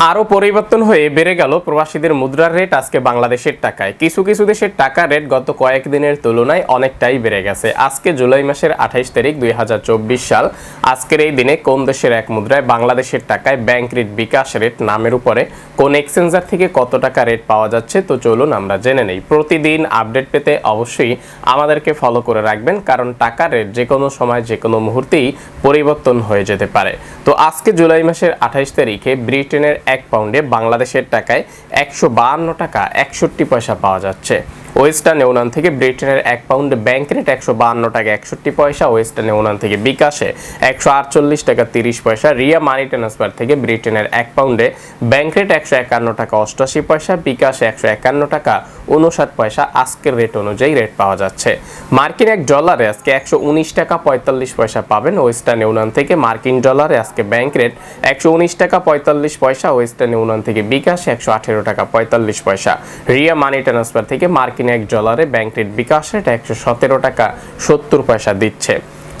আরও পরিবর্তন হয়ে বেড়ে গেল প্রবাসীদের মুদ্রার রেট আজকে বাংলাদেশের টাকায়। কিছু কিছু দেশের টাকা রেট গত কয়েকদিনের তুলনায় অনেকটাই বেড়ে গেছে। আজকে জুলাই মাসের আঠাইশ তারিখ দুই হাজার চব্বিশ সাল। আজকের এই দিনে কোন দেশের এক মুদ্রায় বাংলাদেশের টাকায় ব্যাংক রেট বিকাশ রেট নামের উপরে কোন এক্সচেঞ্জার থেকে কত টাকা রেট পাওয়া যাচ্ছে তো চলুন আমরা জেনে নেই। প্রতিদিন আপডেট পেতে অবশ্যই আমাদেরকে ফলো করে রাখবেন, কারণ টাকার রেট যে কোনো সময় যে কোনো মুহূর্তেই পরিবর্তন হয়ে যেতে পারে। তো আজকে জুলাই মাসের আঠাইশ তারিখে ব্রিটেনের এক পাউন্ডে বাংলাদেশের টাকায় একশো বাহান্ন টাকা, একষট্টি পয়সা পাওয়া যাচ্ছে। ওয়েস্টার্ন ইউনিয়ন থেকে ব্রিটেনের এক পাউন্ড ব্যাংক রেট একশো বাহান্ন টাকা, একষট্টি পয়সা। ওয়েস্টার্ন ইউনিয়ন থেকে বিকাশে একশো আটচল্লিশ টাকা, তিরিশ পয়সা। রিয়া মানি ট্রান্সফার থেকে ব্রিটেনের এক পাউন্ডে ব্যাংক রেট একশো একান্ন টাকা, অষ্টাশি পয়সা। বিকাশে একশো একান্ন টাকা উনষাট পয়সা আজকের রেট অনুযায়ী রেট পাওয়া যাচ্ছে। মার্কিন এক ডলারে আজকে একশো উনিশ টাকা পঁয়তাল্লিশ পয়সা পাবেন ওয়েস্টার্ন ইউনিয়ন থেকে। মার্কিন ডলারে আজকে ব্যাংক রেট একশো উনিশ টাকা পঁয়তাল্লিশ পয়সা, ওয়েস্টার্ন ইউনিয়ন থেকে বিকাশ একশো আঠেরো টাকা পঁয়তাল্লিশ পয়সা। রিয়া মানি ট্রান্সফার থেকে মার্কিন এক ডলারে ব্যাংক রেট বিকাশ রেট একশো সতেরো টাকা সত্তর পয়সা দিচ্ছে।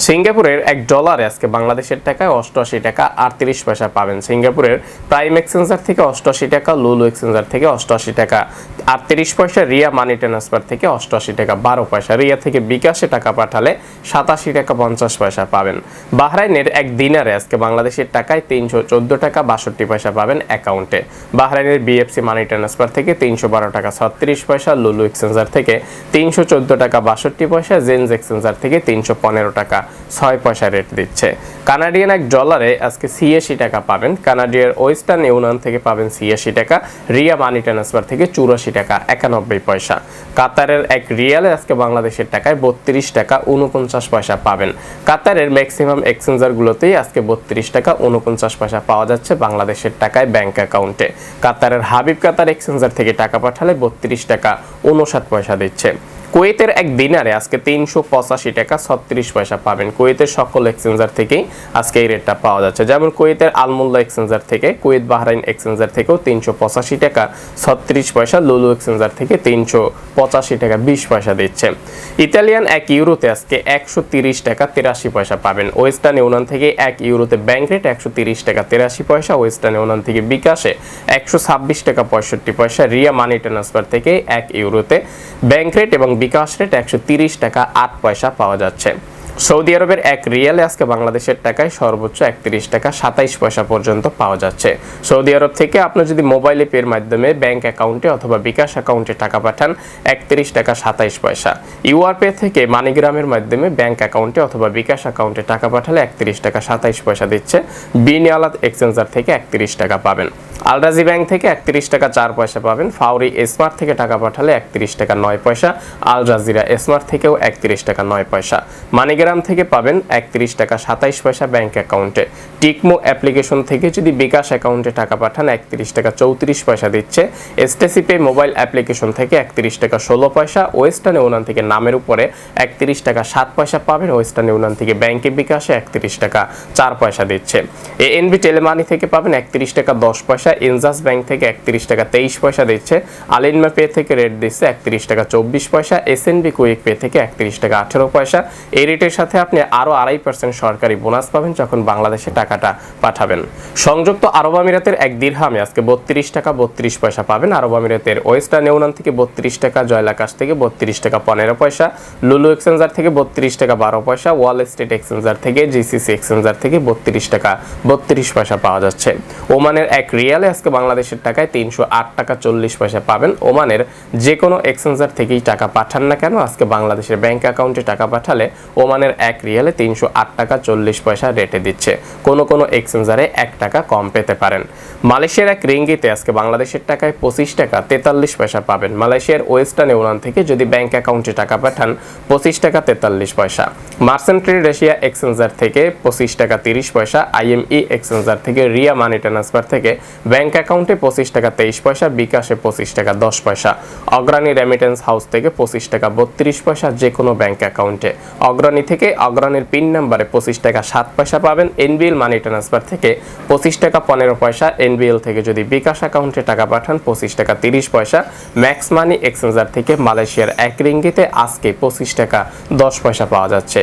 সিঙ্গাপুরের এক ডলারে আজকে বাংলাদেশের টাকায় অষ্টআশি টাকা আটত্রিশ পয়সা পাবেন। সিঙ্গাপুরের প্রাইম এক্সচেঞ্জার থেকে অষ্টআশি টাকা, লুলু এক্সচেঞ্জার থেকে অষ্টআশি টাকা, আটত্রিশ পয়সা, রিয়া মানি ট্রান্সফার থেকে অষ্টআশি টাকা, বারো পয়সা। রিয়া থেকে বিকাশে টাকা পাঠালে সাতাশি টাকা পঞ্চাশ পয়সা পাবেন। বাহরাইনের এক দিনারে আজকে বাংলাদেশের টাকায় তিনশো চোদ্দ টাকা বাষট্টি পয়সা পাবেন অ্যাকাউন্টে। বাহরাইনের বিএফসি মানি ট্রান্সফার থেকে তিনশো বারো টাকা ছত্রিশ পয়সা, লুলু এক্সচেঞ্জার থেকে তিনশো চোদ্দ টাকা বাষট্টি পয়সা জেন্স এক্সচেঞ্জার থেকে তিনশো পনেরো টাকা। ছয় পয়সা রেট দিচ্ছে। কানাডিয়ান এক ডলারে আজকে ছিয়াশি টাকা পাবেন। কানাডিয়ার ওয়েস্টার্ন ইউনিয়ন থেকে পাবেন ছিয়াশি টাকা। রিয়া মানি ট্রান্সফার থেকে চুরাশি টাকা, একানব্বই পয়সা। কাতারের এক রিয়ালে আজকে বাংলাদেশের টাকায় বত্রিশ টাকা, উনপঞ্চাশ পয়সা পাবেন। কাতারের ম্যাক্সিমাম এক্সচেঞ্জারগুলোতেই আজকে বত্রিশ টাকা, উনপঞ্চাশ পয়সা পাওয়া যাচ্ছে বাংলাদেশের টাকায় ব্যাংক অ্যাকাউন্টে কাতারের হাবিব কাতার এক্সচেঞ্জার থেকে টাকা পাঠালে বত্রিশ টাকা উনষাট পয়সা দিচ্ছে। কুয়েতের এক দিনারে আজকে তিনশো পঁচাশি টাকা ছত্রিশ পয়সা পাবেন। কুয়েতের সকল এক্সচেঞ্জার থেকেই আজকে এই রেটটা পাওয়া যাচ্ছে। যেমন কুয়েতের আলমুল্লা এক্সচেঞ্জার থেকে, কুয়েত বাহরাইন এক্সচেঞ্জার থেকেও তিনশো পঁচাশি টাকা ছত্রিশ পয়সা, লুলু এক্সচেঞ্জার থেকে তিনশো পঁচাশি টাকা বিশ পয়সা দিচ্ছে। ইতালিয়ান এক ইউরোতে আজকে একশো তিরিশ টাকা তিরাশি পয়সা পাবেন। ওয়েস্টার্ন ইউনিয়ন থেকে এক ইউরোতে ব্যাংক রেট একশো তিরিশ টাকা তিরাশি পয়সা, ওয়েস্টার্ন ইউনিয়ন থেকে বিকাশে একশো ছাব্বিশ টাকা পঁয়ষট্টি পয়সা, রিয়া মানি ট্রান্সফার থেকে এক ইউরোতে ব্যাংক রেট এবং বিকাশ রেট একশো টাকা আট পয়সা পাওয়া যাচ্ছে। সৌদি আরবের এক রিয়ালে আজকে বাংলাদেশের টাকায় সর্বোচ্চ একত্রিশ টাকা সাতাইশ পয়সা পর্যন্ত পাওয়া যাচ্ছে। সৌদি আরব থেকে আপনি যদি মোবাইল পের মাধ্যমে ব্যাংক অ্যাকাউন্টে অথবা বিকাশ অ্যাকাউন্টে টাকা পাঠান, একত্রিশ টাকা সাতাইশ পয়সা। ইউআর পে থেকে মানিগ্রামের মাধ্যমে ব্যাংক অ্যাকাউন্টে অথবা বিকাশ অ্যাকাউন্টে টাকা পাঠালে একত্রিশ টাকা সাতাইশ পয়সা দিচ্ছে। বিনিয়ালাত এক্সচেঞ্জার থেকে একত্রিশ টাকা পাবেন। আলরাজি ব্যাংক থেকে একত্রিশ টাকা চার পয়সা পাবেন। ফাউরি স্মার্ট থেকে টাকা পাঠালে একত্রিশ টাকা নয় পয়সা। আল জাজিরা স্মার্ট থেকেও একত্রিশ টাকা নয় পয়সা। মানিগ্রাম থেকে পাবেন একত্রিশ টাকা সাতাইশ পয়সা ব্যাংক অ্যাকাউন্টে। টিকমো অ্যাপ্লিকেশন থেকে যদি বিকাশ অ্যাকাউন্টে টাকা পাঠান, একত্রিশ টাকা চৌত্রিশ পয়সা দিচ্ছে। এসটিসি পে মোবাইল অ্যাপ্লিকেশন থেকে একত্রিশ টাকা ষোলো পয়সা। ওয়েস্টার্ন ইউনিয়ন থেকে নামের উপরে একত্রিশ টাকা সাত পয়সা পাবেন। ওয়েস্টার্ন ইউনিয়ন থেকে ব্যাংকে বিকাশে একত্রিশ টাকা চার পয়সা দিচ্ছে। এএনবি টেলিমানি থেকে পাবেন একত্রিশ টাকা দশ পয়সা। ইনজাস ব্যাংক থেকে একত্রিশ টাকা তেইশ পয়সা দিচ্ছে। আলিনমা পে থেকে রেট দিচ্ছে একত্রিশ টাকা চব্বিশ পয়সা। এসএনবি কুইক পে থেকে একত্রিশ টাকা আঠেরো পয়সা। এই রেটের সাথে আপনি আরও আড়াই পার্সেন্ট সরকারি বোনাস পাবেন যখন বাংলাদেশে টাকাটা পাঠাবেন। সংযুক্ত আরব আমিরাতের এক দীর্হামে আজকে বত্রিশ টাকা বত্রিশ পয়সা পাবেন। আরব আমিরাতের ওয়েস্টার্ন ইউনিয়ন থেকে বত্রিশ টাকা জয়লাকাশ থেকে বত্রিশ টাকা পনেরো পয়সা। লুলু এক্সচেঞ্জার থেকে বত্রিশ টাকা বারো পয়সা। ওয়াল স্ট্রিট এক্সচেঞ্জার থেকে জিসিসি এক্সচেঞ্জার থেকে বত্রিশ টাকা বত্রিশ পয়সা পাওয়া যাচ্ছে। ওমানের এক রিয়ালে আজকে বাংলাদেশের টাকায় তিনশো আট টাকা চল্লিশ পয়সা পাবেন। ওমানের যে কোনো এক্সচেঞ্জার থেকেই টাকা পাঠান না কেন? আজকে বাংলাদেশের ব্যাংক অ্যাকাউন্টে টাকা পাঠালে ওমানের এক রিয়ালে তিনশো আট টাকা চল্লিশ পয়সা রেটে দিচ্ছে। কোনো কোনো এক্সচেঞ্জারে এক টাকা কম পেতে পারেন। মালয়েশিয়ার এক রিঙ্গিতে আজকে বাংলাদেশের টাকায় পঁচিশ টাকা তেতাল্লিশ পয়সা পাবেন। মালয়েশিয়ার ওয়েস্টার্ন ইউনিয়ন থেকে যদি ব্যাংক অ্যাকাউন্টে টাকা পাঠান, পঁচিশ টাকা তেতাল্লিশ পয়সা। মার্সেন্ট ট্রেড এশিয়া এক্সচেঞ্জার থেকে পঁচিশ টাকা তিরিশ পয়সা। আইএমই এক্সচেঞ্জার থেকে রিয়া মানি ট্রান্সফার থেকে ব্যাংক অ্যাকাউন্টে পঁচিশ টাকা তেইশ পয়সা, বিকাশে পঁচিশ টাকা দশ পয়সা। অগ্রণী রেমিটেন্স হাউস থেকে পঁচিশ টাকা বত্রিশ পয়সা যে কোনো ব্যাংক অ্যাকাউন্টে। অগ্রণী থেকে অগ্রণীর পিন নাম্বারে পঁচিশ টাকা সাত পয়সা পাবেন। এনবিএল মানি ট্রান্সফার থেকে পঁচিশ টাকা পনেরো পয়সা। এনবিএল থেকে যদি বিকাশ অ্যাকাউন্টে টাকা পাঠান, পঁচিশ টাকা তিরিশ পয়সা। ম্যাক্স মানি এক্সচেঞ্জার থেকে মালয়েশিয়ার এক রিঙ্গিতে আজকে পঁচিশ টাকা দশ পয়সা পাওয়া যাচ্ছে।